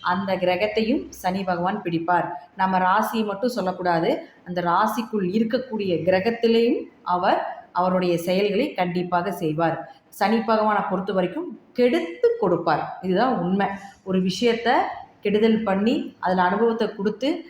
அந்த கிரகத்தையும் சனி பகவான் பிடிப்பார். நம்ம ராசியை மட்டும் சொல்லக்கூடாது. அந்த ராசிக்குள் இருக்கக்கூடிய கிரகத்திலையும் அவர் அவருடைய செயல்களை கண்டிப்பாக செய்வார். சனி பகவானை பொறுத்த வரைக்கும் கெடுத்து கொடுப்பார். இதுதான் உண்மை. ஒரு விஷயத்த கெடுதல் பண்ணி அதில் அனுபவத்தை கொடுத்து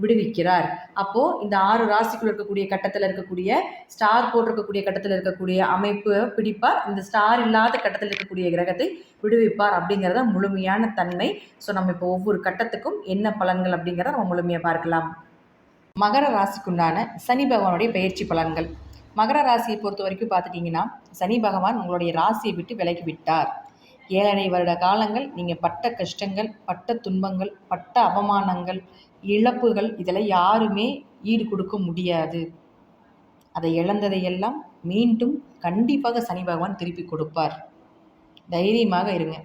விடுவிக்கிறார். அப்போது இந்த ஆறு ராசிக்குள் இருக்கக்கூடிய கட்டத்தில் இருக்கக்கூடிய ஸ்டார் போட்டிருக்கக்கூடிய கட்டத்தில் இருக்கக்கூடிய அமைப்பு பிடிப்பார். இந்த ஸ்டார் இல்லாத கட்டத்தில் இருக்கக்கூடிய கிரகத்தை விடுவிப்பார் அப்படிங்கிறத முழுமையான தன்மை. ஸோ நம்ம இப்போ ஒவ்வொரு கட்டத்துக்கும் என்ன பலன்கள் அப்படிங்கிறத நம்ம முழுமையாக பார்க்கலாம். மகர ராசிக்குண்டான சனி பகவானுடைய பயிற்சி பலன்கள். மகர ராசியை பொறுத்த வரைக்கும் பார்த்துட்டிங்கன்னா சனி பகவான் உங்களுடைய ராசியை விட்டு விலகி விட்டார். ஏழரை வருட காலங்கள் நீங்கள் பட்ட கஷ்டங்கள் பட்ட துன்பங்கள் பட்ட அவமானங்கள் இழப்புகள் இதில் யாருமே ஈடு கொடுக்க முடியாது. அதை இழந்ததையெல்லாம் மீண்டும் கண்டிப்பாக சனி பகவான் திருப்பி கொடுப்பார். தைரியமாக இருங்க.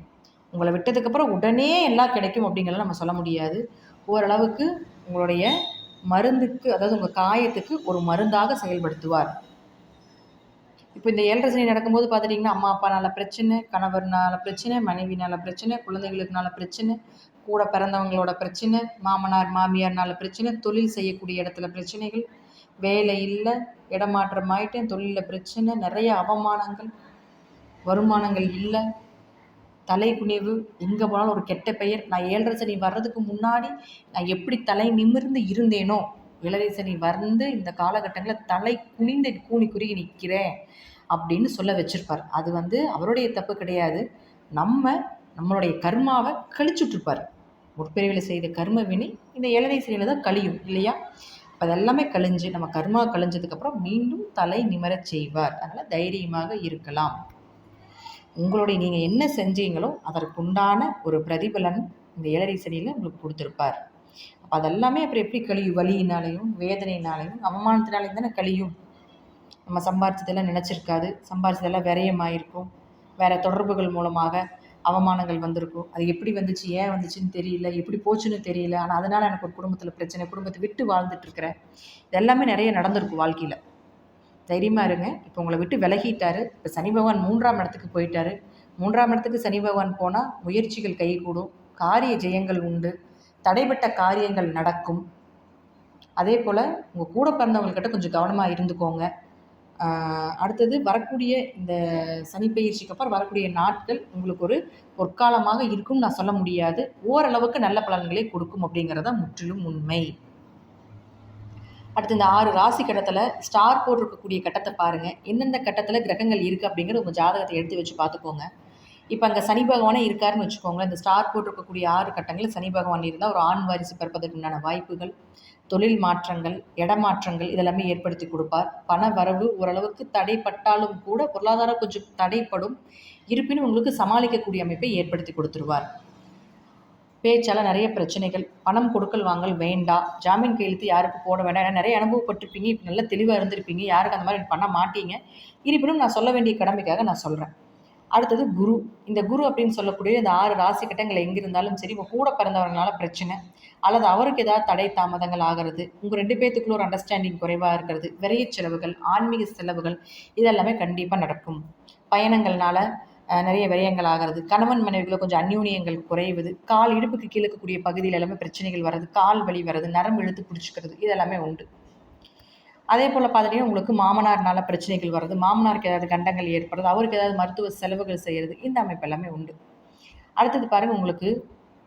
உங்களை விட்டதுக்கப்புறம் உடனே எல்லாம் கிடைக்கும் அப்படிங்கிறத நம்ம சொல்ல முடியாது. ஓரளவுக்கு உங்களுடைய மருந்துக்கு அதாவது உங்கள் காயத்துக்கு ஒரு மருந்தாக செயல்படுத்துவார். இப்போ இந்த ஏழரை சனி நடக்கும்போது பார்த்துட்டிங்கன்னா அம்மா அப்பானால பிரச்சனை கணவர்னால பிரச்சனை மனைவினால பிரச்சனை குழந்தைகளுக்குனால பிரச்சனை கூட பிறந்தவங்களோட பிரச்சனை மாமனார் மாமியார்னால பிரச்சனை தொழில் செய்யக்கூடிய இடத்துல பிரச்சனைகள் வேலை இல்லை இடமாற்றம் ஆகிட்டேன் தொழிலில் பிரச்சனை நிறைய அவமானங்கள் வருமானங்கள் இல்லை தலை குனிவு எங்கே போனாலும் ஒரு கெட்ட பெயர். நான் ஏழரை சனி வர்றதுக்கு முன்னாடி நான் எப்படி தலை நிமிர்ந்து இருந்தேனோ ஏழரை வந்து இந்த காலகட்டங்களில் தலை குனிந்து கூனி குறுகி நிற்கிறேன் அப்படின்னு சொல்ல வச்சுருப்பார். அது வந்து அவருடைய தப்பு கிடையாது. நம்ம நம்மளுடைய கர்மாவை கழிச்சுட்ருப்பார். முற்பிரிவில் செய்த கர்ம வினை இந்த இளரீசனில் தான் கழியும் இல்லையா? இப்போ அதெல்லாமே கழிஞ்சு நம்ம கர்மா கழிஞ்சதுக்கப்புறம் மீண்டும் தலை நிமரச் செய்வார். அதனால் தைரியமாக இருக்கலாம். உங்களுடைய நீங்கள் என்ன செஞ்சீங்களோ அதற்குண்டான ஒரு பிரதிபலன் இந்த ஏழரை சனியில் உங்களுக்கு கொடுத்துருப்பார். அதெல்லாமே அப்புறம் எப்படி கழியும்? வலியினாலையும் வேதனையினாலையும் அவமானத்தினாலையும் தானே கழியும். நம்ம சம்பாரிச்சதெல்லாம் நினச்சிருக்காது. சம்பாரிச்சதெல்லாம் விரயமாயிருக்கும். வேறு தொடர்புகள் மூலமாக அவமானங்கள் வந்திருக்கும். அது எப்படி வந்துச்சு? ஏன் வந்துச்சுன்னு தெரியல. எப்படி போச்சுன்னு தெரியல. ஆனால் அதனால் எனக்கு ஒரு குடும்பத்தில் பிரச்சனை குடும்பத்தை விட்டு வாழ்ந்துட்டுருக்கிறேன். இது எல்லாமே நிறைய நடந்திருக்கும் வாழ்க்கையில். தைரியமாக இருங்க. இப்போ உங்களை விட்டு விலகிட்டாரு. இப்போ சனி பகவான் மூன்றாம் இடத்துக்கு போயிட்டாரு. மூன்றாம் இடத்துக்கு சனி பகவான் போனால் முயற்சிகள் கைகூடும். காரிய ஜெயங்கள் உண்டு. தடைப்பட்ட காரியங்கள் நடக்கும். அதே போல் உங்கள் கூட பிறந்தவங்கக்கிட்ட கொஞ்சம் கவனமாக இருந்துக்கோங்க. அடுத்தது வரக்கூடிய இந்த சனி பயிற்சிக்கு அப்புறம் வரக்கூடிய நாட்கள் உங்களுக்கு ஒரு பொற்காலமாக இருக்கும்னு நான் சொல்ல முடியாது. ஓரளவுக்கு நல்ல பலன்களை கொடுக்கும் அப்படிங்கிறத முற்றிலும் உண்மை. அடுத்து இந்த ஆறு ராசி கட்டத்தில் ஸ்டார் போட்டிருக்கக்கூடிய கட்டத்தை பாருங்கள் எந்தெந்த கட்டத்தில் கிரகங்கள் இருக்குது அப்படிங்கிற உங்கள் ஜாதகத்தை எடுத்து வச்சு பார்த்துக்கோங்க. இப்போ அங்கே சனி பகவானே இருக்காருன்னு வச்சுக்கோங்களேன். இந்த ஸ்டார் போட்டிருக்கக்கூடிய ஆறு கட்டங்களில் சனி பகவான் இருந்தால் ஒரு ஆண் வாரிசு பிறப்பதற்கு உண்டான வாய்ப்புகள் தொழில் மாற்றங்கள் இடமாற்றங்கள் இதெல்லாமே ஏற்படுத்தி கொடுப்பார். பண வரவு ஓரளவுக்கு தடைப்பட்டாலும் கூட பொருளாதாரம் கொஞ்சம் தடைப்படும். இருப்பினும் உங்களுக்கு சமாளிக்கக்கூடிய அமைப்பை ஏற்படுத்தி கொடுத்துருவார். பேச்சால் நிறைய பிரச்சனைகள் பணம் கொடுக்கல் வாங்கல் வேண்டாம். ஜாமீன் கையெழுத்து யாருக்கு போட வேண்டாம். ஏன்னா நிறைய அனுபவப்பட்டிருப்பீங்க. இப்போ நல்ல தெளிவாக இருந்திருப்பீங்க. யாருக்கு அந்த மாதிரி பண்ண மாட்டீங்க. இருப்பினும் நான் சொல்ல வேண்டிய கடமைக்காக நான் சொல்கிறேன் அடுத்தது குரு. இந்த குரு அப்படின்னு சொல்லக்கூடிய இந்த ஆறு ராசி கட்டங்கள் எங்கே இருந்தாலும் சரி உங்கள் கூட பிறந்தவர்களால பிரச்சனை அல்லது அவருக்கு ஏதாவது தடை தாமதங்கள் ஆகிறது உங்கள் ரெண்டு பேத்துக்குள்ள ஒரு அண்டர்ஸ்டாண்டிங் குறைவாக இருக்கிறது விரைய செலவுகள் ஆன்மீக செலவுகள் இதெல்லாமே கண்டிப்பாக நடக்கும். பயணங்கள்னால நிறைய விரயங்கள் ஆகிறது கணவன் மனைவிகளை கொஞ்சம் அந்யூனியங்கள் குறைவது கால் இடுப்புக்கு கீழே இருக்கக்கூடிய பகுதியில் எல்லாமே பிரச்சனைகள் வர்றது கால் வலி வர்றது நரம்பு இழுத்து பிடிச்சிக்கிறது இதெல்லாமே உண்டு. அதே போல் பார்த்துட்டிங்கன்னா உங்களுக்கு மாமனார்னால பிரச்சனைகள் வர்றது மாமனாருக்கு ஏதாவது கண்டங்கள் ஏற்படுறது அவருக்கு ஏதாவது மருத்துவ செலவுகள் செய்கிறது இந்த அமைப்பு எல்லாமே உண்டு. அடுத்தது பாருங்கள் உங்களுக்கு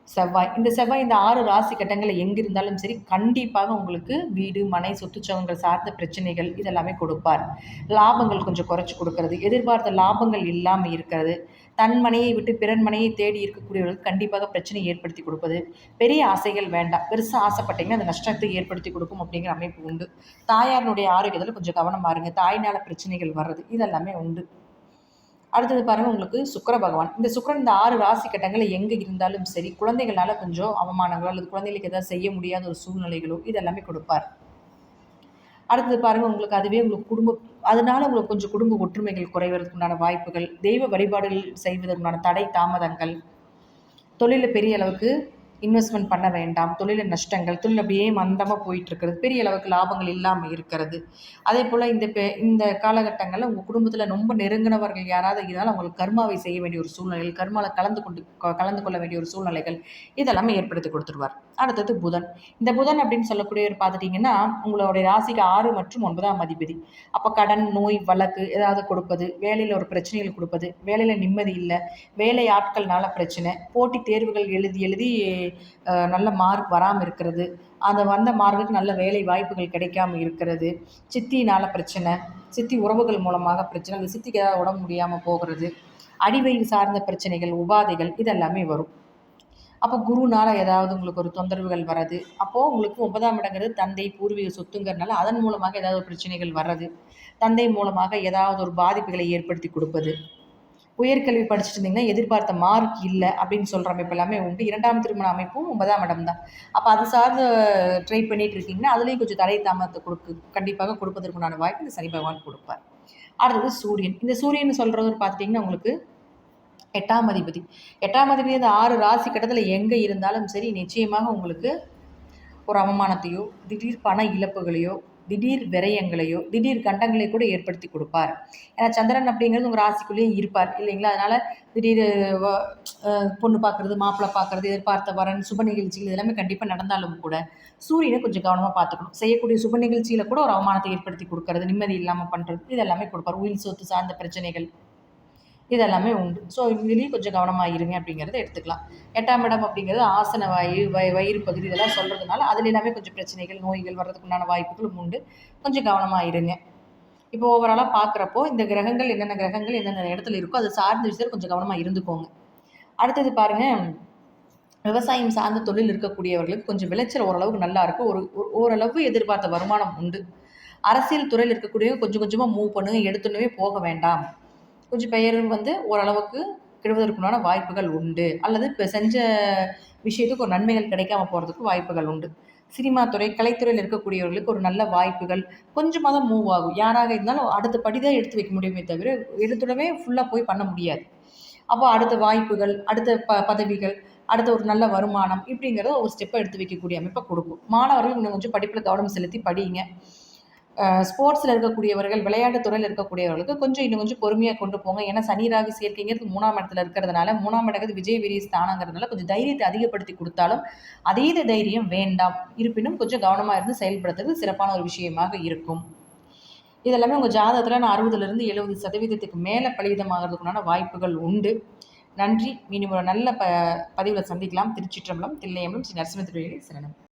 செவ்வாய். இந்த செவ்வாய் இந்த ஆறு ராசி கட்டங்களில் எங்கே இருந்தாலும் சரி கண்டிப்பாக உங்களுக்கு வீடு மனை சொத்துச்சவங்கள் சார்ந்த பிரச்சனைகள் இதெல்லாமே கொடுப்பார். லாபங்கள் கொஞ்சம் குறைச்சி கொடுக்கறது எதிர்பார்த்த லாபங்கள் இல்லாமல் இருக்கிறது தன் மனையை விட்டு பிறன் மனையை தேடி இருக்கக்கூடியவர்களுக்கு கண்டிப்பாக பிரச்சனை ஏற்படுத்தி கொடுப்பது. பெரிய ஆசைகள் வேண்டாம். பெருசாக ஆசைப்பட்டீங்கன்னா அந்த நஷ்டத்தை ஏற்படுத்தி கொடுக்கும் அப்படிங்கிற அமைப்பு உண்டு. தாயாரினுடைய ஆரோக்கியத்தில் கொஞ்சம் கவனமாக இருங்க தாய்னால பிரச்சனைகள் வர்றது இதெல்லாமே உண்டு. அடுத்தது பாருங்கள் உங்களுக்கு சுக்கிர பகவான். இந்த சுக்கிரன் இந்த ஆறு ராசி கட்டங்களில் எங்கே இருந்தாலும் சரி குழந்தைகளால் கொஞ்சம் அவமானங்களோ அல்லது குழந்தைகளுக்கு ஏதாவது செய்ய முடியாத ஒரு சூழ்நிலைகளோ இதெல்லாமே கொடுப்பார். அடுத்தது பாருங்கள் உங்களுக்கு அதுவே உங்களுக்கு குடும்ப அதனால உங்களுக்கு கொஞ்சம் குடும்ப ஒற்றுமைகள் குறைவதற்கு உண்டான வாய்ப்புகள் தெய்வ வழிபாடுகள் செய்வதற்குண்டான தடை தாமதங்கள் தொழிலில் பெரிய அளவுக்கு இன்வெஸ்ட்மெண்ட் பண்ண வேண்டாம். தொழிலில் நஷ்டங்கள் தொழில் அப்படியே மந்தமாக போயிட்டு இருக்கிறது பெரிய அளவுக்கு லாபங்கள் இல்லாமல் இருக்கிறது. அதே போல் இந்த பெ இந்த காலகட்டங்களில் உங்கள் குடும்பத்தில் ரொம்ப நெருங்கினவர்கள் யாராவது இருந்தாலும் அவங்களுக்கு கர்மாவை செய்ய வேண்டிய ஒரு சூழ்நிலைகள் கர்மாவில் கலந்து கொண்டு கலந்து கொள்ள வேண்டிய ஒரு சூழ்நிலைகள் இதெல்லாமே ஏற்படுத்தி கொடுத்துருவார். அடுத்தது புதன். இந்த புதன் அப்படின்னு சொல்லக்கூடியவர் பார்த்துட்டிங்கன்னா உங்களுடைய ராசிக்கு ஆறு மற்றும் ஒன்பதாம் அதிபதி. அப்போ கடன் நோய் வழக்கு ஏதாவது கொடுப்பது வேலையில் ஒரு பிரச்சனைகள் கொடுப்பது வேலையில் நிம்மதி இல்லை வேலை ஆட்கள்னால பிரச்சனை போட்டி தேர்வுகள் எழுதி எழுதி நல்ல மார்க் வராமல் இருக்கிறது. அந்த வந்த மார்க்குக்கு நல்ல வேலை வாய்ப்புகள் கிடைக்காம இருக்கிறது. சித்தினால் பிரச்சனை. சித்தி உறவுகள் மூலமாக பிரச்சனை. அந்த சித்திக்கு ஏதாவது உடம்பு முடியாமல் போகிறது. அடிவயிறு சார்ந்த பிரச்சனைகள் உபாதைகள் இதெல்லாமே வரும். அப்போ குருனால் ஏதாவது உங்களுக்கு ஒரு தொந்தரவுகள் வர்றது. அப்போது உங்களுக்கு ஒன்பதாம் இடங்கிறது தந்தை பூர்வீக சொத்துங்கிறனால அதன் மூலமாக ஏதாவது ஒரு பிரச்சனைகள் வர்றது. தந்தை மூலமாக ஏதாவது ஒரு பாதிப்புகளை ஏற்படுத்தி கொடுப்பது. உயர்கல்வி படிச்சுட்டு இருந்தீங்கன்னா எதிர்பார்த்த மார்க் இல்லை அப்படின்னு சொல்கிற அமைப்பு எல்லாமே உண்டு. இரண்டாம் திருமண அமைப்பும் ஒன்பதாம் இடம் தான். அப்போ அது சார்ந்து ட்ரை பண்ணிட்டு இருக்கீங்கன்னா அதுலேயும் கொஞ்சம் தடை தாமதத்தை கொடுக்கு கண்டிப்பாக கொடுப்பதற்குண்டான வாய்ப்பு இந்த சனி பகவான் கொடுப்பார். அடுத்தது சூரியன். இந்த சூரியன் சொல்கிறது பார்த்துட்டிங்கன்னா உங்களுக்கு எட்டாம் அதிபதி. எட்டாம் அதிபதி அந்த ஆறு ராசி கட்டத்தில் எங்கே இருந்தாலும் சரி நிச்சயமாக உங்களுக்கு ஒரு அவமானத்தையோ திடீர் பண இழப்புகளையோ திடீர் விரயங்களையோ திடீர் கண்டங்களை கூட ஏற்படுத்தி கொடுப்பார். ஏன்னா சந்திரன் அப்படிங்கிறது உங்கள் ராசிக்குள்ளேயே இருப்பார் இல்லைங்களா? அதனால் திடீர் பொண்ணு பார்க்குறது மாப்பிள்ளை பார்க்குறது எதிர்பார்த்த வரன் சுப நிகழ்ச்சிகள் இதெல்லாமே கண்டிப்பாக நடந்தாலும் கூட சூரியனை கொஞ்சம் கவனமாக பார்த்துக்கணும். செய்யக்கூடிய சுப நிகழ்ச்சியில் கூட ஒரு அவமானத்தை ஏற்படுத்தி கொடுக்கறது நிம்மதி இல்லாமல் பண்ணுறது இதெல்லாமே கொடுப்பார். உயிர் சொத்து சார்ந்த பிரச்சனைகள் இதெல்லாமே உண்டு. ஸோ இதுலேயும் கொஞ்சம் கவனமாக இருங்க அப்படிங்கிறத எடுத்துக்கலாம். எட்டாம் இடம் அப்படிங்கிறது ஆசன வாயு வய வயிறு பகுதி இதெல்லாம் சொல்கிறதுனால அதில் எல்லாமே கொஞ்சம் பிரச்சனைகள் நோய்கள் வர்றதுக்குண்டான வாய்ப்புகளும் உண்டு. கொஞ்சம் கவனமாக இருங்க. இப்போ ஓவராலாக பார்க்குறப்போ இந்த கிரகங்கள் என்னென்ன கிரகங்கள் என்னென்ன இடத்துல இருக்கோ அது சார்ந்த விஷயத்தில் கொஞ்சம் கவனமாக இருந்துக்கோங்க. அடுத்தது பாருங்கள் விவசாயம் சார்ந்த தொழில் இருக்கக்கூடியவர்களுக்கு கொஞ்சம் விளைச்சல் ஓரளவுக்கு நல்லா இருக்கும். ஒரு ஓரளவு எதிர்பார்த்த வருமானம் உண்டு. அரசியல் துறையில் இருக்கக்கூடிய கொஞ்சம் கொஞ்சமாக மூவ் பண்ணுங்க எடுத்துனவே போக வேண்டாம். கொஞ்சம் பெயரும் வந்து ஓரளவுக்கு கெடுவதற்குண்டான வாய்ப்புகள் உண்டு. அல்லது இப்போ செஞ்ச விஷயத்துக்கு ஒரு நன்மைகள் கிடைக்காம போகிறதுக்கு வாய்ப்புகள் உண்டு. சினிமா துறை கலைத்துறையில் இருக்கக்கூடியவர்களுக்கு ஒரு நல்ல வாய்ப்புகள் கொஞ்சமாக தான் மூவ் ஆகும். யாராக இருந்தாலும் அடுத்த படி தான் எடுத்து வைக்க முடியுமே தவிர எடுத்துடவே ஃபுல்லாக போய் பண்ண முடியாது. அப்போ அடுத்த வாய்ப்புகள் அடுத்த ப பதவிகள் அடுத்த ஒரு நல்ல வருமானம் இப்படிங்கிறத ஒரு ஸ்டெப்பை எடுத்து வைக்கக்கூடிய அமைப்பை கொடுக்கும். மாணவர்கள் இன்னும் கொஞ்சம் படிப்பில் கவனம் செலுத்தி படிங்க. ஸ்போர்ட்ஸில் இருக்கக்கூடியவர்கள் விளையாட்டு துறையில் இருக்கக்கூடியவர்களுக்கு கொஞ்சம் இன்னும் கொஞ்சம் பொறுமையாக கொண்டு போங்க. ஏன்னா சனி ராகு சேர்க்கைங்கிறது மூணாம் இடத்துல இருக்கிறதுனால மூணாம் இடங்கிறது விஜய் வீரிய ஸ்தானங்கிறதுனால கொஞ்சம் தைரியத்தை அதிகப்படுத்தி கொடுத்தாலும் அதீத தைரியம் வேண்டாம். இருப்பினும் கொஞ்சம் கவனமாக இருந்து செயல்படுத்துறது சிறப்பான ஒரு விஷயமாக இருக்கும். இதெல்லாமே உங்கள் ஜாதகத்தில் நான் அறுபதுலேருந்து எழுபது சதவீதத்துக்கு மேலே பலிதமாகிறதுக்குண்டான வாய்ப்புகள் உண்டு. நன்றி. மீண்டும் ஒரு நல்ல ப பதிவில் சந்திக்கலாம். திருச்சிற்றம்பலம் தில்லையம்பலம் ஸ்ரீ நரசிம்மத்திரி சிறனம் சரணம்.